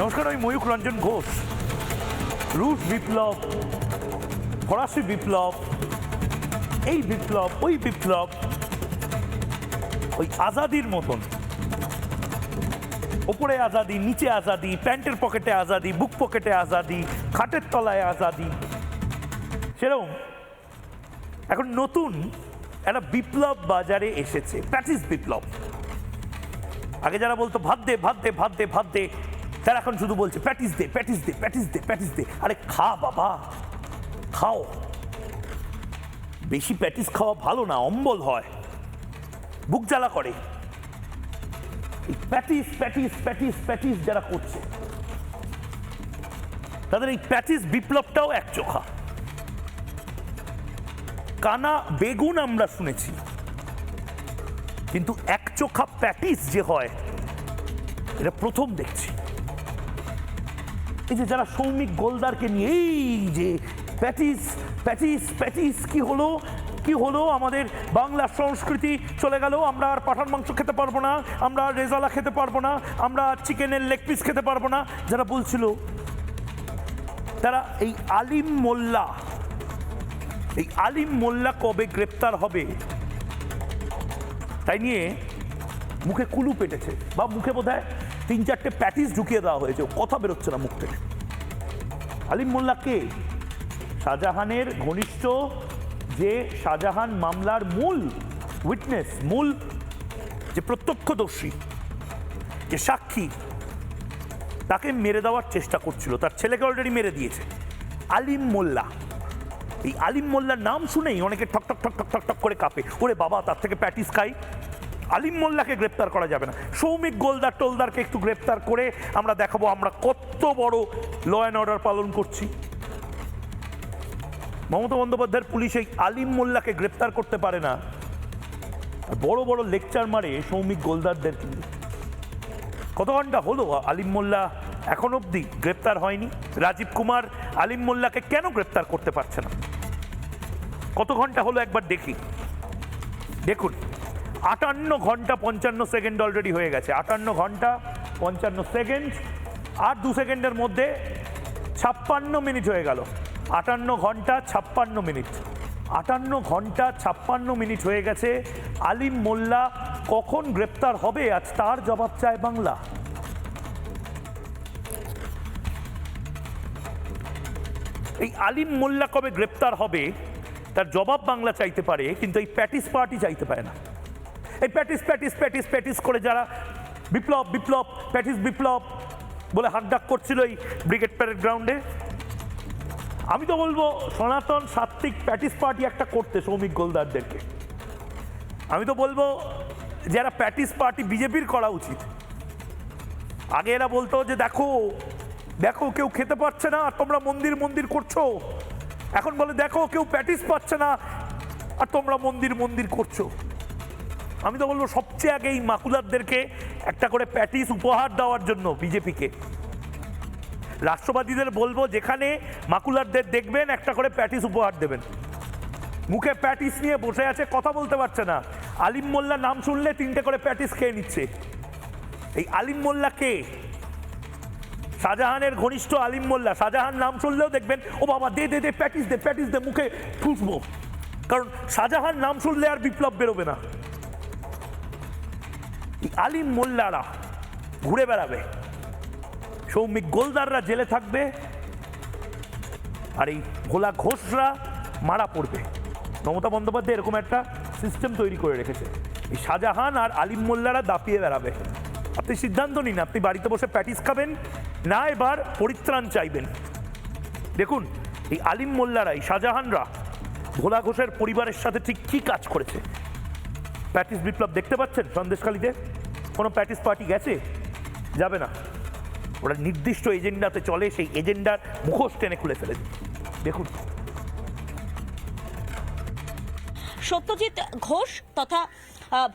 নমস্কার, আমি ময়ূক রঞ্জন ঘোষ। রুশ বিপ্লব, ফরাসি বিপ্লব, এই বিপ্লব, ওই বিপ্লব, ওই আজাদির মতন। ওপরে আজাদি, নিচে আজাদি, প্যান্টের পকেটে আজাদি, বুক পকেটে আজাদি, খাটের তলায় আজাদি। সেরকম। এখন নতুন একটা বিপ্লব বাজারে এসেছে, প্যাটিস বিপ্লব। আগে যারা বলতো ভাত দে ভাত দে ভাত দে ভাত দে তারা এখন শুধু বলছে প্যাটিস দে প্যাটিস দে প্যাটিস দে প্যাটিস দে আরে খা বাবা, খাও। বেশি প্যাটিস খাওয়া ভালো না, অম্বল হয়। বুক জ্বালা করে। প্যাটিস প্যাটিস প্যাটিস প্যাটিস যারা করছে, তাদের এই প্যাটিস বিপ্লবটাও এক চোখা। কানা বেগুন আমরা শুনেছি, কিন্তু এক চোখা প্যাটিস যে হয়, এটা প্রথম দেখছি। এই যে যারা সৌমিক গোলদারকে নিয়ে, এই যে প্যাটিস প্যাটিস প্যাটিস, কি হলো? কি হলো আমাদের বাংলা সংস্কৃতি? চলে গেল, আমরা আর পাঠান মাংস খেতে পারব না, আমরা রেজালা খেতে পারব না, আমরা চিকেনের লেগ পিস খেতে পারব না। যারা বলছিল, তারা এই আলিম মোল্লা, এই আলিম মোল্লা কবে গ্রেপ্তার হবে? তাই নিয়ে মুখে কুলু পেটেছে, বা মুখে বোধহয় তিন চারটে প্যাটিস ঢুকিয়ে দেওয়া হয়েছে কথা বেরোচ্ছে না মুখ থেকে। আলিম মোল্লা কে শাহজাহানের ঘনিষ্ঠ যে শাহজাহান মামলার মূল উইটনেস মূল যে প্রত্যক্ষদর্শী, যে সাক্ষী, তাকে মেরে দেওয়ার চেষ্টা করছিল। তার ছেলেকে অলরেডি মেরে দিয়েছে। আলিম মোল্লা। এই আলিম মোল্লার নাম শুনেই অনেকে ঠক ঠক ঠক ঠক ঠক করে কাঁপে। ওরে বাবা, তার থেকে প্যাটিস খাই। আলিম মোল্লাকে গ্রেপ্তার করা যাবে না। সৌমিক গোলদার টোলদারকে একটু গ্রেপ্তার করে আমরা দেখাবো আমরা কত বড় ল অ্যান্ড অর্ডার পালন করছি। মমতা বন্দ্যোপাধ্যায়ের পুলিশ এই আলিম মোল্লাকে গ্রেপ্তার করতে পারে না। বড় বড় লেকচার মারে সৌমিক গোলদারদের কত ঘণ্টা হলো? আলিম মোল্লা এখন অবধি গ্রেপ্তার হয়নি। রাজীব কুমার আলিম মোল্লাকে কেন গ্রেপ্তার করতে পারছে না? কত ঘণ্টা হলো একবার দেখি। দেখুন। আটান্ন ঘণ্টা পঞ্চান্ন সেকেন্ড অলরেডি হয়ে গেছে। আটান্ন ঘণ্টা পঞ্চান্ন সেকেন্ড। আর দু সেকেন্ডের মধ্যে ছাপ্পান্ন মিনিট হয়ে গেল। আটান্ন ঘণ্টা ছাপ্পান্ন মিনিট। আটান্ন ঘণ্টা ছাপ্পান্ন মিনিট হয়ে গেছে। আলিম মোল্লা কখন গ্রেপ্তার হবে আজ তার জবাব চায় বাংলা। এই আলিম মোল্লা কবে গ্রেপ্তার হবে, তার জবাব বাংলা চাইতে পারে, কিন্তু এই প্যাটিস পার্টি চাইতে পারে না। এই প্যাটিস প্যাটিস প্যাটিস প্যাটিস করে যারা বিপ্লব বিপ্লব প্যাটিস বিপ্লব বলে হাকডাক করছিল এই ব্রিগেড প্যারেড গ্রাউন্ডে। আমি তো বলব, সনাতন সাত্বিক প্যাটিস পার্টি একটা করতে সৌমিক গোলদারদেরকে। আমি তো বলব, যারা প্যাটিস পার্টি বিজেপির করা উচিত, আগে এরা বলতো যে দেখো দেখো কেউ খেতে পারছে না, আর তোমরা মন্দির মন্দির করছ। এখন বলে দেখো কেউ প্যাটিস পাচ্ছে না, আর তোমরা মন্দির মন্দির করছ। আমি তো বলব সবচেয়ে আগে এই মাকুলারদেরকে একটা করে প্যাটিস উপহার দেওয়ার জন্য বিজেপিকে। রাষ্ট্রবাদীদের বলব যেখানে মাকুলারদের দেখবেন একটা করে প্যাটিস উপহার দেবেন। মুখে প্যাটিস নিয়ে বসে আছে, কথা বলতে পারছে না। আলিম মোল্লা নাম শুনলে তিনটে করে প্যাটিস খেয়ে নিচ্ছে। এই আলিম মোল্লা কে? শাহজাহানের ঘনিষ্ঠ আলিম মোল্লা। শাহজাহান নাম শুনলেও দেখবেন, ও বাবা, দে দে দে, প্যাটিস দে প্যাটিস দে, মুখে ঠুসবো কারণ শাহজাহান নাম শুনলে আর বিপ্লব বেরোবে না। আলিম মোল্লারা ঘুরে বেড়াবে। সৌমিক গোলদাররা জেলে থাকবে আর এই ভোলা ঘোষরা মারা পড়বে। মমতা বন্দ্যোপাধ্যায় এরকম একটা সিস্টেম তৈরি করে রেখেছে। এই শাহজাহান আর আলিম মোল্লারা দাপিয়ে বেড়াবে। আপনি সিদ্ধান্ত নিন, আপনি বাড়িতে বসে প্যাটিস খাবেন না, এবার পরিত্রাণ চাইবেন। দেখুন, এই আলিম মোল্লারা, এই শাহজাহানরা ভোলা ঘোষের পরিবারের সাথে ঠিক কী কাজ করেছে? প্যাটিস বিপ্লব দেখতে পাচ্ছেন সন্দেশখালীতে? কোনো প্যাটিস পার্টি গেছে? যাবে না। ওরা নির্দিষ্ট এজেন্ডাতে চলে, সেই এজেন্ডার মুখোশ টেনে খুলে ফেলে দেখুন। সত্যজিৎ ঘোষ তথা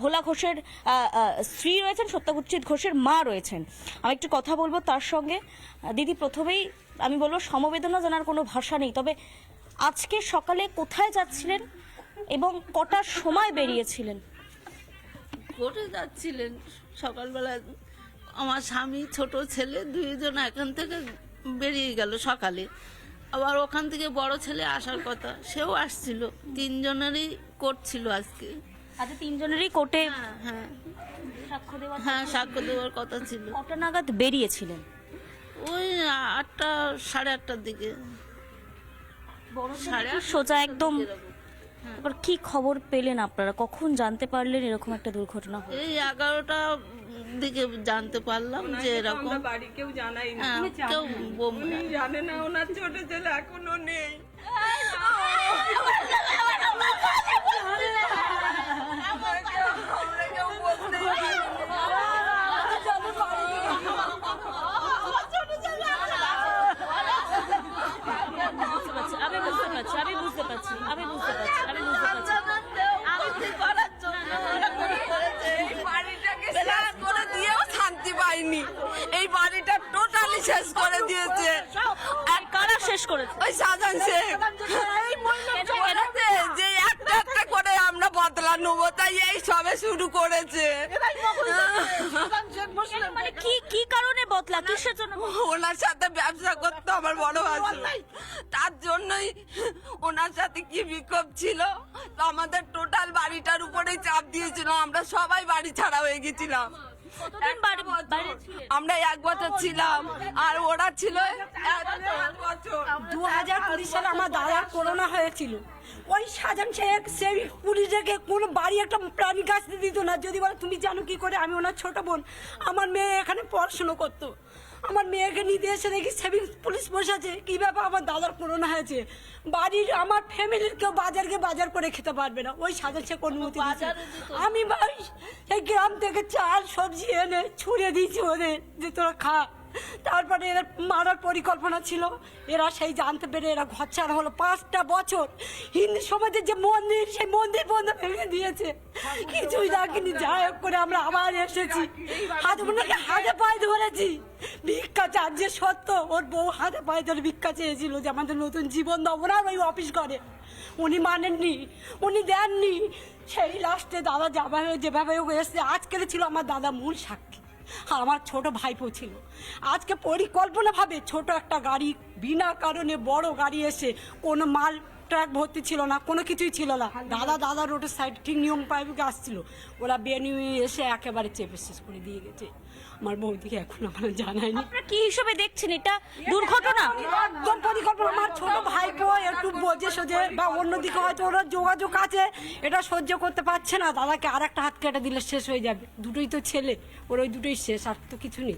ভোলা ঘোষের স্ত্রী রয়েছেন সত্যজিৎ ঘোষের মা রয়েছেন। আমি একটু কথা বলব তার সঙ্গে। দিদি, প্রথমেই আমি বলব, সমবেদনা জানার কোনো ভাষা নেই। তবে আজকে সকালে কোথায় যাচ্ছিলেন এবং কটার সময় বেরিয়েছিলেন? কোর্টে যাচ্ছিলেন সকালবেলা। আমার স্বামী ছোট ছেলে দুইজন এখান থেকে বেরিয়ে গেল সকালে। আবার ওখান থেকে বড় ছেলে আসার কথা সেও আসছিল। তিনজনেরই করছিল আজকে। আচ্ছা তিনজনেরই কোর্টে হ্যাঁ হ্যাঁ। সাক্ষ্য দেওয়া হ্যাঁ সাক্ষ্য দেওয়ার কথা ছিল। কটা নাগাদ বেরিয়েছিলেন? ওই আটটা সাড়ে আটটার দিকে। সাড়ে সোজা একদম এবার কি খবর পেলেন আপনারা? কখন জানতে পারলেন এরকম একটা দুর্ঘটনা হলো? এই এগারোটা দিকে জানতে পারলাম যে এরকম বাড়ি কেউ জানাই না হ্যাঁ, কেউ জানে না ওনার ছোট ছেলে এখনও নেই আমরা কেউ বলতেই পারি না। বুঝতে পারছি, আমি বুঝতে পারছি আমি বুঝতে পারছি আমি বুঝতে পারছি আমি বুঝতে পারছি এই বাড়িটাকে শেষ করে দিয়েও শান্তি পাইনি এই বাড়িটা টোটালি শেষ করে দিয়েছে আর কারা শেষ করেছে ওই সাজান শেখ বলেছে যে একটা একটা করে আমরা বদলা নেব তাই এই সবে শুরু করেছে। মানে কি কি কারণে বদলা কিসের জন্য ওনার সাথে ব্যবসা করতো আমার বড় ভাই তার জন্যই ওনার সাথে কি বিক্ষোভ ছিল? তো আমাদের টোটাল বাড়িটার উপরেই চাপ দিয়েছিল। আমরা সবাই বাড়ি ছাড়া হয়ে গেছিলাম। কতদিন বাড়ি বাইরে ছিলেন? আমরা এক বছর ছিলাম আর ওরা ছিল এক বছর দু হাজার কুড়ি সালে আমার দাদার করোনা হয়েছিল। ওই সাজান শেখ সেই পুলিশকে কোনো বাড়ি একটা প্রাণী কাছে দিত না। যদি বলে তুমি জানো কি করে? আমি ওনার ছোট বোন। আমার মেয়ে এখানে পড়াশুনো করতো। আমার মেয়েকে নিতে এসে দেখি সেভিংস পুলিশ বসেছে। কী ব্যাপার? আমার দাদার করোনা হয়েছে। বাড়ির আমার ফ্যামিলির কেউ বাজারকে বাজার করে খেতে পারবে না। ওই সাজান সে অনুমতি। আমি ভাই এই গ্রাম থেকে চাল সবজি এনে ছুঁড়ে দিয়েছি ওদের। যে তোরা খা। তারপরে এরা মারার পরিকল্পনা ছিল। এরা সেই জানতে পেরে এরা ঘর ছাড়া হলো। পাঁচটা বছর হিন্দু সমাজের যে মন্দির, সেই মন্দির বন্ধ ভেঙে দিয়েছে। কিছুই রাখিনি। যাই হোক করে আমরা আবার এসেছি। হাত ওনাকে হাতে পায়ে ধরেছি। ভিক্ষা চার যে সত্য। ওর বউ হাতে পায়ে ধরে ভিক্ষা চেয়েছিল যে আমাদের নতুন জীবন দাও ওনার ওই অফিস করে উনি মানেননি। উনি দেননি। সেই লাস্টে দাদা যাভাবে যেভাবে এসছে আজকের ছিল আমার দাদা মূল সাক্ষী। আমার ছোট ভাইপো ছিল। আজকে পরিকল্পনাভাবে ছোট একটা গাড়ি, বিনা কারণে বড় গাড়ি এসে কোনো মাল ট্রাক ভর্তি ছিল না কোনো কিছুই ছিল না। দাদা দাদা রোডের সাইড ঠিক নিয়ম পাইপে আসছিল। ওরা বেনিয়ে এসে একেবারে চেপে শেষ করে দিয়ে গেছে। আমার বৌদিকে এখন আমার জানায়নি। আপনারা কি হিসেবে দেখছেন? এটা দুর্ঘটনা? একদম পরিকল্পনা। আমার ছোট ভাইপো একটু বোঝে সোজে বা অন্যদিকে হয়তো ওরা যোগাযোগ আছে এটা সহ্য করতে পারছে না। দাদাকে আর একটা হাত কেটে দিলে শেষ হয়ে যাবে। দুটোই তো ছেলে ওর ওই দুটোই শেষ আর তো কিছু নেই।